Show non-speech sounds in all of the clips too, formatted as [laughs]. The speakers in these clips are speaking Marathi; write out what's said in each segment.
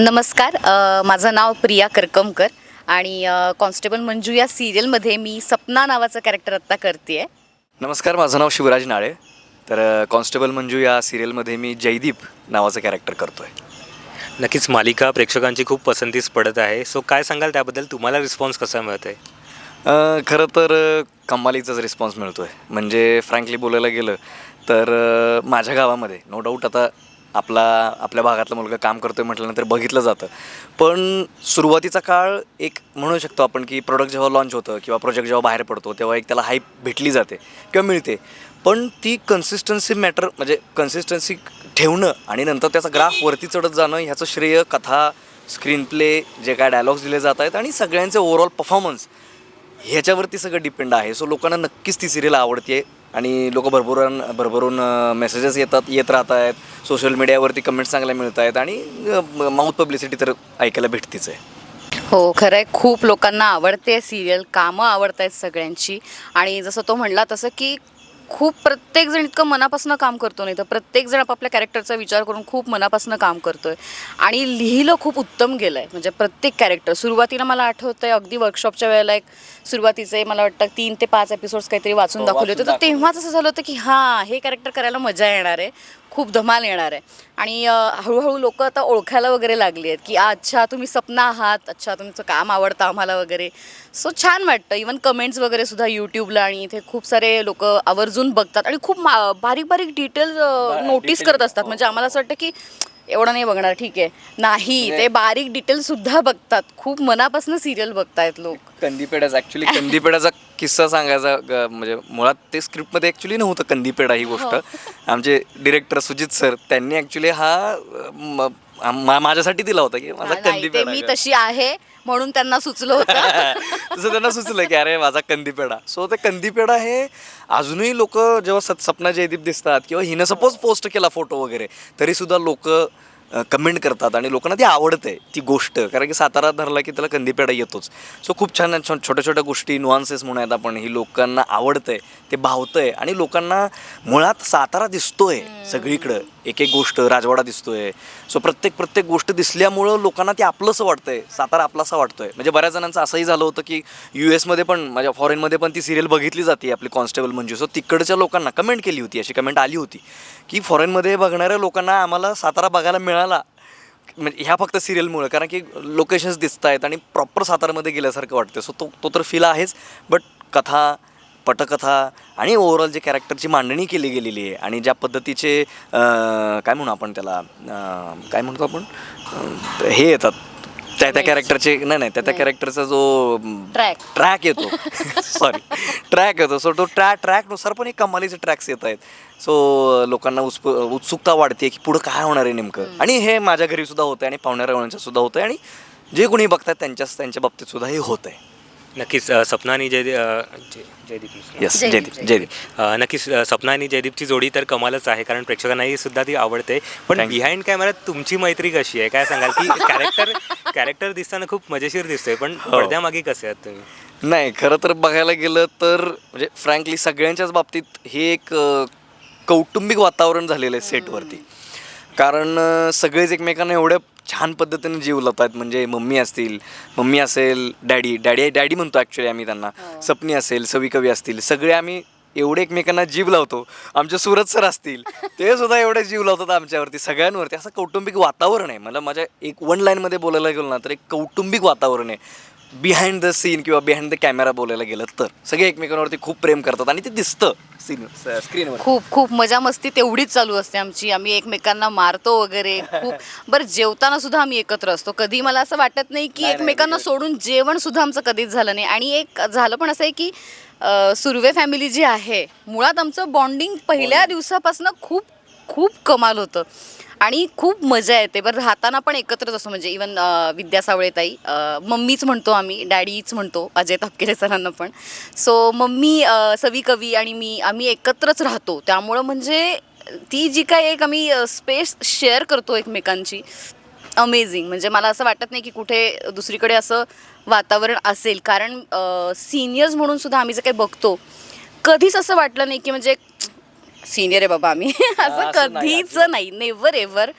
नमस्कार माझं नाव प्रिया करकमकर आणि कॉन्स्टेबल मंजू या सिरियलमध्ये मी सपना नावाचं कॅरेक्टर आत्ता करते आहे नमस्कार माझं नाव शिवराज नाळे. तर कॉन्स्टेबल मंजू या सिरियलमध्ये मी जयदीप नावाचं कॅरेक्टर करतो आहे नक्कीच मालिका प्रेक्षकांची खूप पसंतीस पडत आहे. सो काय सांगाल त्याबद्दल? तुम्हाला रिस्पॉन्स कसा मिळत आहे खरं तर कमालीचाच रिस्पॉन्स मिळतो आहे म्हणजे फ्रँकली बोलायला गेलं तर माझ्या गावामध्ये नो डाऊट आता आपला आपल्या भागातला मुलगा काम करतोय म्हटल्यानंतर बघितलं जातं. पण सुरुवातीचा काळ एक म्हणू शकतो आपण की प्रोडक्ट जेव्हा लॉन्च होतं किंवा प्रोजेक्ट जेव्हा बाहेर पडतो तेव्हा एक त्याला हाईप भेटली जाते किंवा मिळते. पण ती कन्सिस्टन्सी मॅटर म्हणजे कन्सिस्टन्सी ठेवणं आणि नंतर त्याचा ग्राफ वरती चढत जाणं ह्याचं श्रेय कथा स्क्रीन प्ले जे काय डायलॉग्स दिले जात आहेत आणि सगळ्यांचे ओव्हरऑल परफॉर्मन्स ह्याच्यावरती सगळं डिपेंड आहे. सो लोकांना नक्कीच ती सिरियल आवडते आणि लोक भरभरून भरभरून मेसेजेस येतात येत राहत आहेत सोशल मीडियावरती कमेंट्स चांगल्या मिळत आहेत आणि माउथ पब्लिसिटी तर ऐकायला भेटतीच आहे. हो खरं आहे खूप लोकांना आवडते सिरियल कामं आवडत आहेत सगळ्यांची. आणि जसं तो म्हणला तसं की खूप प्रत्येकजण इतकं मनापासून काम करतो नाही तर प्रत्येकजण आपापल्या कॅरेक्टरचा विचार करून खूप मनापासून काम करतोय. आणि लिहिलं खूप उत्तम गेलं आहे म्हणजे प्रत्येक कॅरेक्टर सुरुवातीला मला आठवतं आहे अगदी वर्कशॉपच्या वेळेला एक सुरुवातीचे मला वाटतं तीन ते पाच एपिसोड्स काहीतरी वाचून हो, दाखवले होते. तर तेव्हाच असं झालं होतं की हां हे कॅरेक्टर करायला मजा येणार आहे. खूप धमाल येणार आहे. आणि हळूहळू लोक आता ओळखायला वगैरे लागली आहेत की अच्छा तुम्ही सपना आहात. अच्छा तुमचं काम आवडतं आम्हाला वगैरे. सो छान वाटतं. इवन कमेंट्स वगैरे सुद्धा यूट्यूबला आणि इथे खूप सारे लोक आवर्जून बघतात. आणि खूप बारीक बारीक डिटेल नोटीस करत असतात. म्हणजे आम्हाला असं वाटतं की एवढं नाही बघणार ठीक आहे. नाही ते बारीक डिटेल सुद्धा बघतात. खूप मनापासून सिरियल बघतायत लोक. कंदीपेढ्याचा ॲक्च्युली कंदीपेढ्याचा किस्सा सांगायचा म्हणजे मुळात ते स्क्रिप्टमध्ये ॲक्च्युली नव्हतं कंदीपेढा ही गोष्ट. आमचे डिरेक्टर सुजित सर त्यांनी ॲक्च्युली हा म- माझ्यासाठी दिला होता की माझा नाही, ते कंदीपेढा मी. तशी आहे. म्हणून त्यांना सुचलं होतं. [laughs] तसं त्यांना सुचलं की अरे माझा कंदीपेढा सो ते कंदीपेढा हे अजूनही लोक जेव्हा सत सपना जयदीप दिसतात किंवा हिनं सपोज पोस्ट केला फोटो वगैरे तरी सुद्धा लोक कमेंट करतात आणि लोकांना ती आवडते ती गोष्ट. कारण की सातारा धरला की त्याला कंदीपेढा येतोच. सो खूप छान छान छोट्या छोट्या गोष्टी नुआन्सेस म्हणूयात आपण. ही लोकांना आवडतंय ते भावतंय आणि लोकांना मुळात सातारा दिसतोय सगळीकडं. एक एक गोष्ट राजवाडा दिसतोय. सो प्रत्येक प्रत्येक गोष्ट दिसल्यामुळं लोकांना ते आपलंसं वाटतंय. सातारा आपलासा वाटतोय. म्हणजे बऱ्याच जणांचं असंही झालं होतं की यू एसमध्ये पण माझ्या फॉरेनमध्ये पण ती सिरियल बघितली जाते आपली कॉन्स्टेबल म्हणजे सो तिकडच्या लोकांना कमेंट केली होती अशी कमेंट आली होती की फॉरेनमध्ये बघणाऱ्या लोकांना आम्हाला सातारा बघायला मिळाला म्हणजे ह्या फक्त सिरियलमुळं कारण की लोकेशन्स दिसत आहेत आणि प्रॉपर सातारामध्ये गेल्यासारखं वाटतं सो तो तो तर फील आहेच बट कथा पटकथा आणि ओव्हरऑल जे कॅरेक्टरची मांडणी केली गेलेली आहे आणि ज्या पद्धतीचे काय म्हणू आपण त्याला काय म्हणतो आपण हे येतात. त्या त्या कॅरेक्टरचे नाही नाही त्या त्या कॅरेक्टरचा जो Track. ट्रॅक येतो. [laughs] सॉरी ट्रॅक येतो. सो तो ट्रॅ ट्रॅकनुसार पण एक कमालीचे ट्रॅक्स येत आहेत. सो लोकांना उत्सुक उत्सुकता वाढते की पुढं काय होणार आहे नेमकं. आणि हे माझ्या घरी सुद्धा होतं आणि पाहुण्यारावळ्यांच्या सुद्धा होतं आणि जे कोणी बघतात त्यांच्या त्यांच्या बाबतीत सुद्धा हे होत आहे नक्कीच अ, सपना आणि जयदीप जयदीप येस जयदीप, जयदीप जयदीप. अ, नक्कीच अ, सपना आणि जयदीपची जोडी तर कमालच आहे कारण प्रेक्षकांनाही सुद्धा ती आवडते. पण Thank you. बिहाइंड कॅमेऱ्यात तुमची मैत्री कशी आहे? काय सांगाल की [laughs] कॅरेक्टर कॅरेक्टर दिसताना खूप मजेशीर दिसतोय पण हो. पडद्यामागे कसे आहात तुम्ही? नाही खरं तर बघायला गेलं तर म्हणजे फ्रँकली सगळ्यांच्याच बाबतीत हे एक अ, कौटुंबिक वातावरण झालेलं आहे सेटवरती कारण अ, सगळेच एकमेकांना एवढ्या छान पद्धतीने जीव लावतात म्हणजे मम्मी असतील मम्मी असेल डॅडी डॅडी डॅडी म्हणतो ॲक्च्युली आम्ही त्यांना. सपनी असेल सवी कवी असतील सगळे आम्ही एवढे एकमेकांना जीव लावतो. आमचे सुरत सर असतील ते सुद्धा एवढे जीव लावतात आमच्यावरती सगळ्यांवरती. असं कौटुंबिक वातावरण आहे. मला माझ्या एक वन लाईनमध्ये बोलायला गेलो ना तर एक कौटुंबिक वातावरण आहे. बिहाइंड द सीन किंवा बिहाइंड द कॅमेरा बोलायला गेलं तर? सगळे एकमेकांवरती खूप प्रेम करतात आणि ते दिसतं सीन स्क्रीनवर खूप खूप मजा मस्ती तेवढीच चालू असते आमची. आम्ही एकमेकांना मारतो वगैरे. खूप बरं जेवताना सुद्धा आम्ही एकत्र असतो. कधी मला असं वाटत नाही की एकमेकांना. सोडून जेवण सुद्धा आमचं कधीच झालं नाही. आणि एक झालं पण असं आहे की अं, सुर्वे फॅमिली जी आहे मुळात आमचं बॉन्डिंग पहिल्या दिवसापासून खूप खूप कमाल होतं. आणि खूप मजा येते. बरं राहताना पण एकत्रच असतो. म्हणजे इवन विद्या सावळेताई मम्मीच म्हणतो आम्ही डॅडीच म्हणतो अजय तापकिरे सरांना पण. सो मम्मी सवी कवी आणि मी आम्ही एकत्रच राहतो. त्यामुळं म्हणजे ती जी काय एक आम्ही स्पेस शेअर करतो एकमेकांची अमेझिंग म्हणजे मला असं वाटत नाही की कुठे दुसरीकडे असं वातावरण असेल. कारण सिनियर्स म्हणून सुद्धा आम्ही जे काही बघतो कधीच असं वाटलं नाही की म्हणजे सिनियर आहे बाबा आम्ही. [laughs] असं कधीच नाही. नेव्हर एव्हर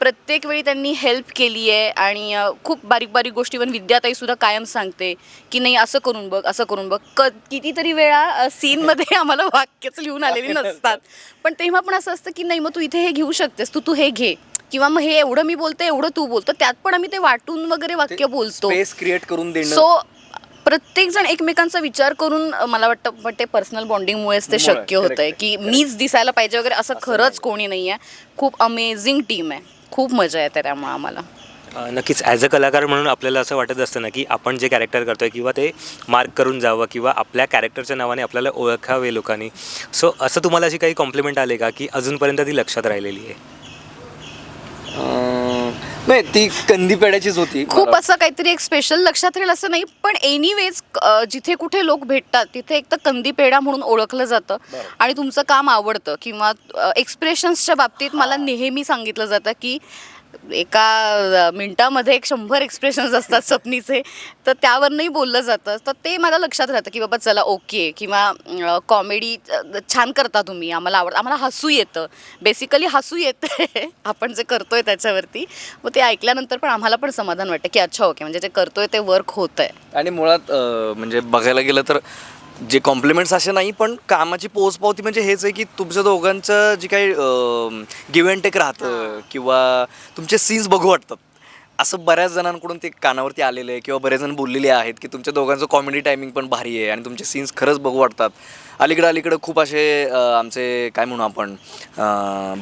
प्रत्येक वेळी त्यांनी हेल्प केली आहे आणि खूप बारीक बारीक गोष्टी. पण विद्याताईसुद्धा कायम सांगते की नाही असं करून बघ असं करून बघ. क कितीतरी वेळा सीनमध्ये [laughs] आम्हाला वाक्यच लिहून आलेली नसतात. पण तेव्हा पण असं असतं की नाही मग तू इथे हे घेऊ शकतेस. तू तू हे घे. किंवा मग हे एवढं मी बोलते एवढं तू बोलतो. त्यात पण आम्ही ते वाटून वगैरे वाक्य बोलतो. क्रिएट करून सो प्रत्येक जण एकमेकांचा विचार करून अ, मला वाटतं पण ते पर्सनल बॉन्डिंगमुळेच ते शक्य होत आहे. की मीच दिसायला पाहिजे वगैरे असं खरंच कोणी नाही आहे खूप अमेझिंग टीम आहे. खूप मजा येते त्यामुळे आम्हाला. अ, नक्कीच ॲज अ कलाकार म्हणून आपल्याला असं वाटत असतं ना की आपण जे कॅरेक्टर करतोय किंवा ते मार्क करून जावं किंवा आपल्या कॅरेक्टरच्या नावाने आपल्याला ओळखावे लोकांनी. सो असं तुम्हाला अशी काही कॉम्प्लिमेंट आले का की अजूनपर्यंत ती लक्षात राहिलेली आहे? नाही ती कंदी पेड्याचीच होती. खूप असं काहीतरी एक स्पेशल लक्षात राहील असं नाही पण एनिवेज जिथे कुठे लोक भेटतात तिथे एक तर कंदी पेढा म्हणून ओळखलं जातं आणि तुमचं काम आवडतं किंवा एक्सप्रेशन्सच्या बाबतीत मला नेहमी सांगितलं जातं की एका मिनिटामध्ये एक शंभर एक्सप्रेशन्स असतात स्वप्नीचे. तर त्यावरनंही बोललं जातं. तर ते मला लक्षात राहतं की बाबा चला ओके. किंवा कॉमेडी छान करता तुम्ही. आम्हाला आवडतं आम्हाला हसू येतं. बेसिकली हसू येतं [laughs] आपण जे करतोय त्याच्यावरती. मग ते ऐकल्यानंतर पण आम्हाला पण समाधान वाटतं की अच्छा ओके. म्हणजे जे करतोय ते वर्क होत आहे आणि मुळात म्हणजे बघायला गेलं तर जे कॉम्प्लिमेंट्स असे नाही पण कामाची पोचपावती म्हणजे हेच आहे की तुमच्या दोघांचं जे काही गिव्ह अँड टेक राहतं किंवा तुमचे सीन्स बघू वाटतात. असं बऱ्याच जणांकडून ते कानावरती आलेलं आहे किंवा बरेच जण बोललेले आहेत की तुमच्या दोघांचं कॉमेडी टायमिंग पण भारी आहे आणि तुमचे सीन्स खरंच बघू वाटतात. अलीकडं अलीकडं खूप असे आमचे काय म्हणू आपण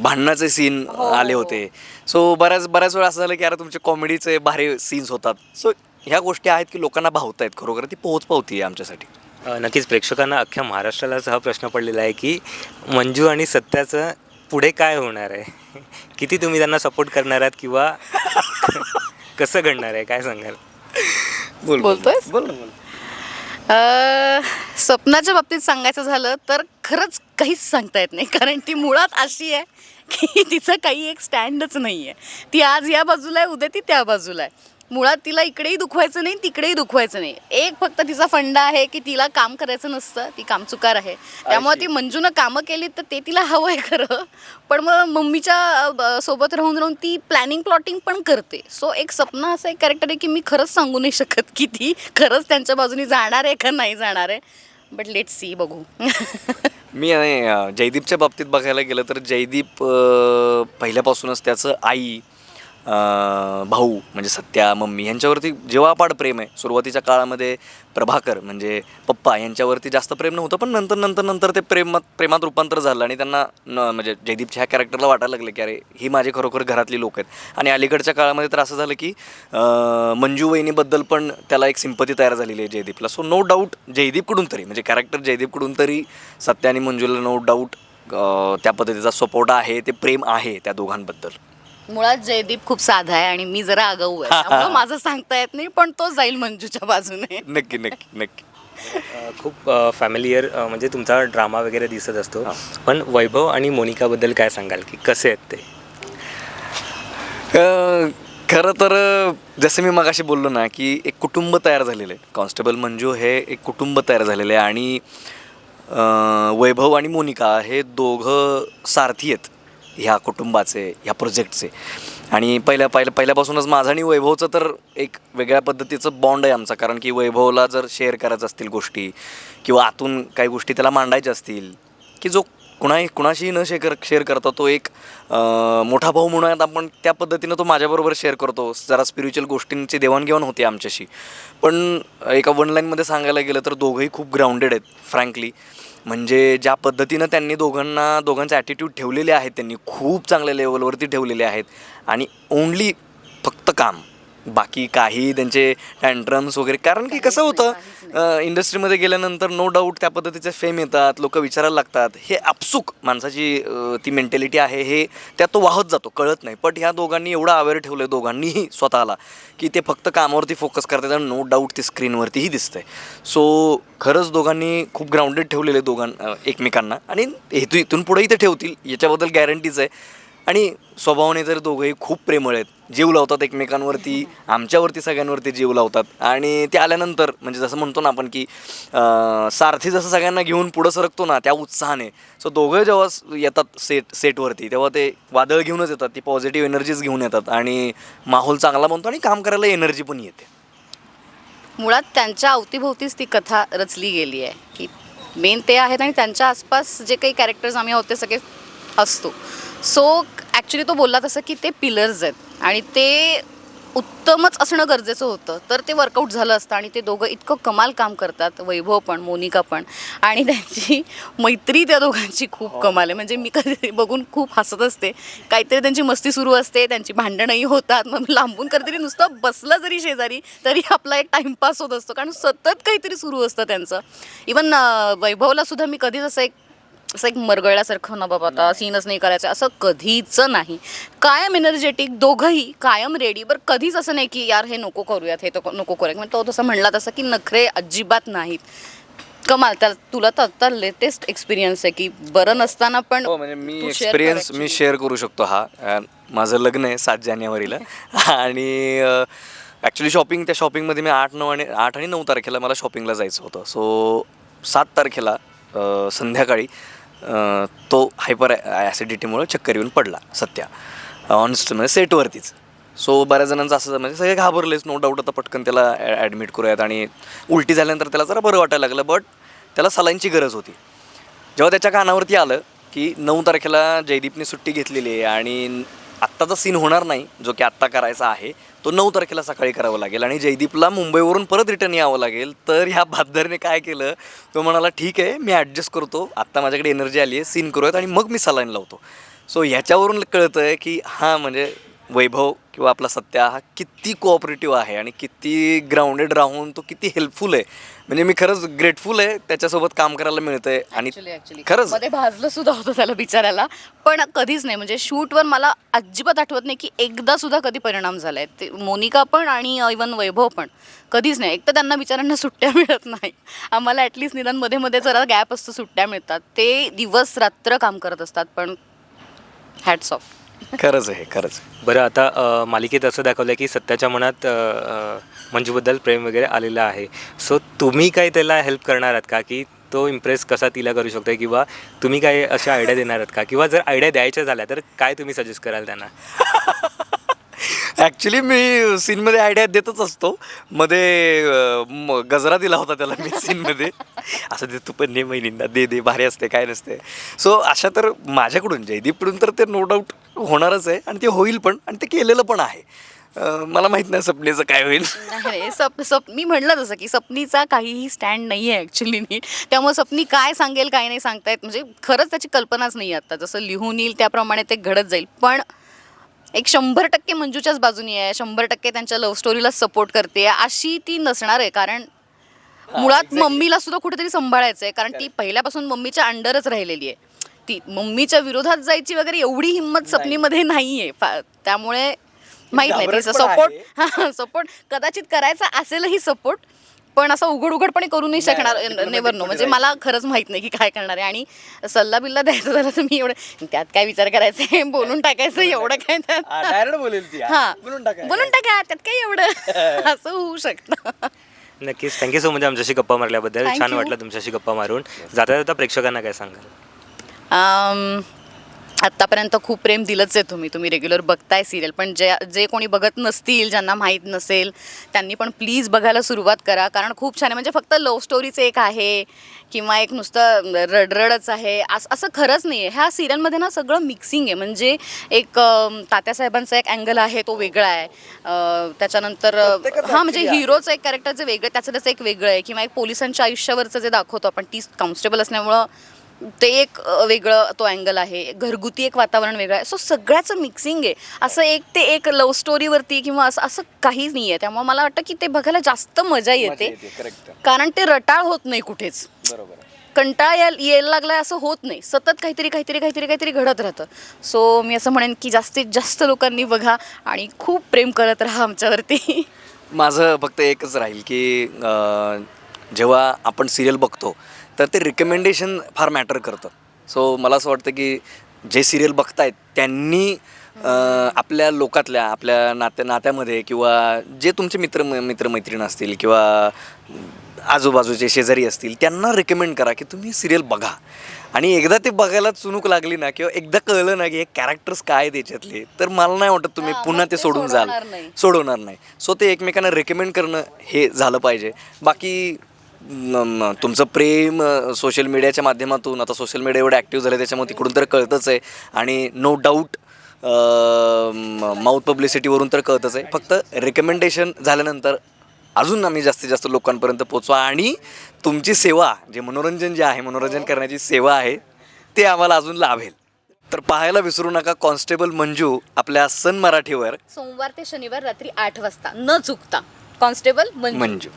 भांडणाचे सीन आले होते. सो बऱ्याच बऱ्याच वेळा असं झालं की अरे तुमचे कॉमेडीचे भारी सीन्स होतात. सो ह्या गोष्टी आहेत की लोकांना भावत आहेत खरोखर. ती पोहोचपावती आहे आमच्यासाठी. नक्कीच प्रेक्षकांना अख्ख्या महाराष्ट्रालाच हा प्रश्न पडलेला आहे की मंजू आणि सत्याचं पुढे काय होणार आहे? [laughs] किती तुम्ही त्यांना सपोर्ट करणार आहात किंवा [laughs] कसं घडणार आहे? काय सांगाल? बोल बोल. बोलतोयस? बोल ना, बोल. अ, स्वप्नाच्या बाबतीत सांगायचं झालं तर खरंच काहीच सांगता येत नाही. कारण ती मुळात अशी आहे की [laughs] तिचं काही एक स्टँडच नाही आहे ती आज या बाजूला आहे उद्या ती त्या बाजूला आहे. मुळात तिला इकडेही दुखवायचं नाही तिकडेही दुखवायचं नाही. एक फक्त तिचा फंडा आहे की तिला काम करायचं नसतं ती कामचुकार आहे. त्यामुळे ती मंजूनं कामं केली तर ते तिला हवं आहे खरं. पण मग मम्मीच्या सोबत राहून राहून ती प्लॅनिंग प्लॉटिंग पण करते. सो एक सपना असं एक कॅरेक्टर आहे की मी खरंच सांगू नाही शकत की ती खरंच त्यांच्या बाजूनी जाणार आहे का नाही जाणार आहे. बट लेट सी बघू. [laughs] मी जयदीपच्या बाबतीत बघायला गेलं तर जयदीप पहिल्यापासूनच त्याचं आई भाऊ म्हणजे सत्या मम्मी यांच्यावरती जेव्हापाड प्रेम आहे. सुरुवातीच्या काळामध्ये प्रभाकर म्हणजे पप्पा यांच्यावरती जास्त प्रेम नव्हतं पण नंतर नंतर नंतर ते प्रेमात प्रेमात रूपांतर झालं आणि त्यांना न म्हणजे जयदीपच्या ह्या कॅरेक्टरला वाटायला लागलं की अरे ही माझी खरोखर घरातली लोक आहेत. आणि अलीकडच्या काळामध्ये तर असं झालं की मंजू वहिनीबद्दल पण त्याला एक सिंपती तयार झालेली आहे जयदीपला. सो नो डाऊट जयदीपकडून तरी म्हणजे कॅरेक्टर जयदीपकडून तरी सत्या आणि मंजूला नो डाऊट त्या पद्धतीचा सपोर्ट आहे ते प्रेम आहे त्या दोघांबद्दल. मुळात जयदीप खूप साधा आहे आणि मी जरा आगाऊ आहे. त्यामुळं [laughs] माझं सांगता येत नाही पण तो जाईल मंजूच्या बाजूने. नक्की नक्की नक्की. अ, खूप फॅमिलियर म्हणजे तुमचा ड्रामा वगैरे दिसत असतो. पण वैभव आणि मोनिकाबद्दल काय सांगाल? की कसे आहेत ते? अं, खरं तर अं, जसं मी मगाशी बोललो ना की एक कुटुंब तयार झालेलं आहे. कॉन्स्टेबल मंजू हे एक कुटुंब तयार झालेलं आहे आणि अं, वैभव आणि मोनिका हे दोघं सारथी आहेत. ह्या कुटुंबाचे ह्या प्रोजेक्टचे आणि पहिल्या पहिल्या पहिल्यापासूनच माझं आणि वैभवचं तर एक वेगळ्या पद्धतीचं बॉन्ड आहे आमचा. कारण की वैभवला जर शेअर करायचं असतील गोष्टी किंवा आतून काही गोष्टी त्याला मांडायच्या असतील की जो कुणाही कुणाशीही न शेअर शेअर करता तो एक मोठा भाऊ म्हणून आहेत आपण त्या पद्धतीनं तो माझ्याबरोबर शेअर करतो. जरा स्पिरिच्युअल गोष्टींची देवाणघेवाण होते आमच्याशी. पण एका वनलाईनमध्ये सांगायला गेलं तर दोघंही खूप ग्राउंडेड आहेत फ्रँकली म्हणजे ज्या पद्धतीनं त्यांनी दोघांना दोघांचे ॲटिट्यूड ठेवलेले आहेत त्यांनी खूप चांगल्या लेवलवरती ठेवलेले आहेत. आणि ओन्ली फक्त काम. बाकी काही त्यांचे टँट्रम्स वगैरे. कारण की कसं होतं इंडस्ट्रीमध्ये गेल्यानंतर नो डाऊट त्या पद्धतीचे फेम येतात लोक विचारायला लागतात. हे आपसूक माणसाची ती मेंटॅलिटी आहे हे त्यात तो वाहत जातो कळत नाही. बट ह्या दोघांनी एवढं अवेअर ठेवलं आहे दोघांनीही [laughs] स्वतःला की ते फक्त कामावरती फोकस करतात आणि नो डाऊट ते स्क्रीनवरतीही दिसतंय. सो खरंच दोघांनी खूप ग्राउंडेड ठेवलेले दोघां एकमेकांना. आणि हेतू इथून पुढेही ते ठेवतील याच्याबद्दल गॅरंटीच आहे. आणि स्वभावाने तर दोघंही खूप प्रेमळ आहेत. जीव लावतात एकमेकांवरती आमच्यावरती सगळ्यांवरती जीव लावतात. आणि ते आल्यानंतर म्हणजे जसं म्हणतो ना आपण की सारथी जसं सगळ्यांना घेऊन पुढं सरकतो ना त्या उत्साहाने. सो दोघं जेव्हा येतात सेट सेटवरती तेव्हा ते वादळ घेऊनच येतात ती पॉझिटिव्ह एनर्जीज घेऊन येतात. आणि माहोल चांगला बनतो आणि काम करायला एनर्जी पण येते. मुळात त्यांच्या अवतीभोवतीच ती कथा रचली गेली आहे. की मेन ते आहेत आणि त्यांच्या आसपास जे काही कॅरेक्टर्स आम्ही आहोत ते सगळे असतो. सो ॲक्च्युली तो बोलला तसं की ते पिलर्स आहेत. आणि ते उत्तमच असणं गरजेचं होतं. तर ते वर्कआउट झालं असतं आणि ते दोघं इतकं कमाल काम करतात. वैभव पण मोनिका पण. आणि त्यांची मैत्री त्या दोघांची खूप कमाल आहे. म्हणजे मी कधी बघून खूप हसत असते. काहीतरी त्यांची मस्ती सुरू असते. त्यांची भांडणंही होतात. मग लांबून कधीतरी नुसतं बसलं जरी शेजारी तरी आपला एक टाइमपास होत असतो. कारण सतत काहीतरी सुरू असतं त्यांचं. इवन वैभवला सुद्धा मी कधीच असं एक असं एक मरगळल्यासारखं ना बाबा आता सीनच नाही करायचं असं कधीच नाही. कायम एनर्जेटिक दोघंही कायम रेडी बरं कधीच असं नाही की यार हे नको करूयात हे तो नको करूयात. म्हणजे तो तसं म्हणला तसं की नखरे अजिबात नाहीत. कमाल त्या तुला तर आता लेटेस्ट एक्सपिरियन्स आहे की बरं नसताना पण हो म्हणजे मी तू share कर एक्सपिरियन्स मी. शेअर करू शकतो हा. अं, माझं लग्न आहे सात जानेवारीला. [laughs] आणि ॲक्च्युली शॉपिंग त्या शॉपिंगमध्ये मी आठ नऊ आणि आठ आणि नऊ तारखेला मला शॉपिंगला जायचं होतं. सो सात तारखेला अं, संध्याकाळी तो हायपर ॲसिडिटीमुळे चक्कर येऊन पडला सत्या. ऑनस्ट म्हणजे सेटवरतीच सो बऱ्याच जणांचं असं म्हणजे सगळे घाबरलेच नो डाऊट आता पटकन त्याला ॲडमिट करूयात आणि उलटी झाल्यानंतर त्याला जरा बरं वाटायला लागलं बट त्याला सलाईनची गरज होती. जेव्हा त्याच्या कानावरती आलं की नऊ तारखेला जयदीपने सुट्टी घेतलेली आहे आणि आत्ताचा सीन होणार नाही जो की आत्ता करायचा आहे तो नऊ तारखेला सकाळी करावा लागेल आणि जयदीपला मुंबईवरून परत रिटर्न यावं लागेल. तर ह्या बहादरने काय केलं तो म्हणाला ठीक आहे मी ॲडजस्ट करतो. आत्ता माझ्याकडे एनर्जी आली आहे सीन करूयात आणि मग मी सलाईन लावतो. सो ह्याच्यावरून कळतं आहे की हां म्हणजे वैभव किंवा आपला सत्या हा किती कोऑपरेटिव्ह आहे आणि किती ग्राउंडेड राहून तो किती हेल्पफुल आहे. म्हणजे मी खरंच ग्रेटफुल आहे त्याच्यासोबत काम करायला मिळतंय आणि Actually, actually. खरंच. मध्ये भाजलं सुद्धा होतं त्याला बिचारायला पण कधीच नाही म्हणजे शूटवर मला अजिबात आठवत नाही की एकदा सुद्धा कधी परिणाम झालाय. ते मोनिका पण आणि इवन वैभव पण. कधीच नाही. एक तर त्यांना बिचारांना सुट्ट्या [laughs] मिळत नाही. आम्हाला ॲटलिस्ट निदानमध्ये मध्ये जरा गॅप असतो सुट्ट्या मिळतात. ते दिवस रात्र काम करत असतात पण हॅट्स ऑफ खरंच आहे खरंच. बरं आता अ, मालिकेत असं दाखवलं की सत्याच्या मनात अ, अ, मंजूबद्दल प्रेम वगैरे आलेलं आहे. सो तुम्ही काय त्याला हेल्प करणार आहात का? की तो इम्प्रेस कसा तिला करू शकतो किंवा तुम्ही काय अशा आयडिया देणार आहात का? किंवा जर आयडिया द्यायच्या झाल्या तर काय तुम्ही सजेस्ट कराल त्यांना? [laughs] ॲक्च्युली मी सीनमध्ये आयडिया देतच असतो. मध्ये म- गजरा दिला होता त्याला मी सीनमध्ये. असं दे तू पण ने महिनींना दे दे भारी असते काय नसते. सो अशा तर माझ्याकडून जयदीपकडून तर ते नो डाऊट होणारच आहे आणि ते होईल पण आणि ते केलेलं पण आहे. अं, मला माहीत नाही सपनेचं काय होईल. नाही नाही, सप सप मी म्हणलं तसं की सपनीचा काहीही स्टँड नाही आहे ॲक्च्युली नीट. त्यामुळे सपनी काय सांगेल काय नाही सांगतायत. म्हणजे खरंच त्याची कल्पनाच नाही आहे आता. जसं लिहून येईल त्याप्रमाणे ते घडत जाईल. पण एक शंभर टक्के मंजूच्याच बाजूनी आहे. शंभर टक्के त्यांच्या लव्ह स्टोरीला सपोर्ट करते. अशी ती नसणार आहे. कारण मुळात मम्मीला सुद्धा कुठेतरी सांभाळायचं आहे कारण ती पहिल्यापासून मम्मीच्या अंडरच राहिलेली आहे. ती मम्मीच्या विरोधात जायची वगैरे एवढी हिंमत सपनीमध्ये नाही आहे त्यामुळे माहीत नाही. तिचा आहे. सपोर्ट सपोर्ट कदाचित करायचा असेलही सपोर्ट पण असं उघड उघडपणे करू नाही शकणार नेवर नो. म्हणजे. मला खरंच माहीत नाही की काय करणार आहे. आणि सल्ला बिल्ला द्यायचा झाला तर मी एवढं त्यात काय विचार करायचा? आहे [laughs] बोलून टाकायचं एवढं काय त्यात डायरेक्ट बोलेल ती. हा. बोलून टाका. त्यात काय एवढं? [laughs] असं होऊ शकतं. नक्कीच. थँक्यू सो मच आमच्याशी गप्पा मारल्याबद्दल. छान. वाटलं तुमच्याशी गप्पा मारून. जाता जाता प्रेक्षकांना काय सांगाल? अम, आत्तापर्यंत खूप प्रेम दिलंच आहे तुम्ही. तुम्ही रेग्युलर बघताय सिरियल पण जे जे कोणी बघत नसतील ज्यांना माहीत नसेल त्यांनी पण प्लीज बघायला सुरुवात करा. कारण खूप छान आहे. म्हणजे फक्त लव्ह स्टोरीच एक आहे किंवा एक नुसतं रडरडच आहे. असं असं खरंच नाही आहे ह्या सिरियलमध्ये ना सगळं मिक्सिंग आहे. म्हणजे एक तात्यासाहेबांचा एक अँगल आहे तो वेगळा आहे. त्याच्यानंतर हां म्हणजे. हिरोचं एक कॅरेक्टरचं वेगळं त्याचं त्याचं एक वेगळं आहे. किंवा एक पोलिसांच्या आयुष्यावरचं जे दाखवतो आपण ती कॉन्स्टेबल असल्यामुळं ते एक वेगळं तो अँगल आहे. घरगुती एक वातावरण वेगळं आहे. सो सगळ्याचं मिक्सिंग आहे. असं एक ते एक लव्ह स्टोरीवरती किंवा असं असं काहीच नाही आहे त्यामुळे मला वाटतं की ते बघायला जास्त मजा येते. कारण ते रटाळ होत नाही कुठेच. बरोबर. कंटाळा याय यायला लागलाय असं होत नाही. सतत काहीतरी काहीतरी काहीतरी काहीतरी घडत राहतं. सो मी असं म्हणेन की जास्तीत जास्त लोकांनी बघा आणि खूप प्रेम करत राहा आमच्यावरती. [laughs] माझं फक्त एकच राहील की जेव्हा आपण सिरियल बघतो तर ते रिकमेंडेशन फार मॅटर करतं. सो मला असं वाटतं की जे सिरियल बघतायत त्यांनी आपल्या लोकातल्या आपल्या नात्या नात्यामध्ये किंवा जे तुमचे मित्र मित्रमैत्रीण असतील किंवा आजूबाजूचे शेजारी असतील त्यांना रेकमेंड करा की तुम्ही सिरियल बघा. आणि एकदा ते बघायला चुनूक लागली ना किंवा एकदा कळलं ना की हे कॅरेक्टर्स काय त्याच्यातले तर मला नाही वाटत तुम्ही पुन्हा ते सोडून जाल. सोडवणार नाही. सो ते एकमेकांना रेकमेंड करणं हे झालं पाहिजे. बाकी तुमचं प्रेम सोशल मीडियाच्या माध्यमातून आता सोशल मीडिया एवढं ॲक्टिव्ह झालं त्याच्यामुळे तिकडून तर कळतंच आहे. आणि नो डाऊट माउथ पब्लिसिटीवरून तर कळतंच आहे. फक्त रेकमेंडेशन झाल्यानंतर अजून आम्ही जास्तीत जास्त लोकांपर्यंत पोचवा आणि तुमची सेवा जे मनोरंजन जे आहे मनोरंजन करण्याची सेवा आहे ते आम्हाला अजून लाभेल. तर पाहायला विसरू नका कॉन्स्टेबल मंजू आपल्या सन मराठीवर. सोमवार ते शनिवार रात्री आठ वाजता. न चुकता. कॉन्स्टेबल मंजू. मंजू.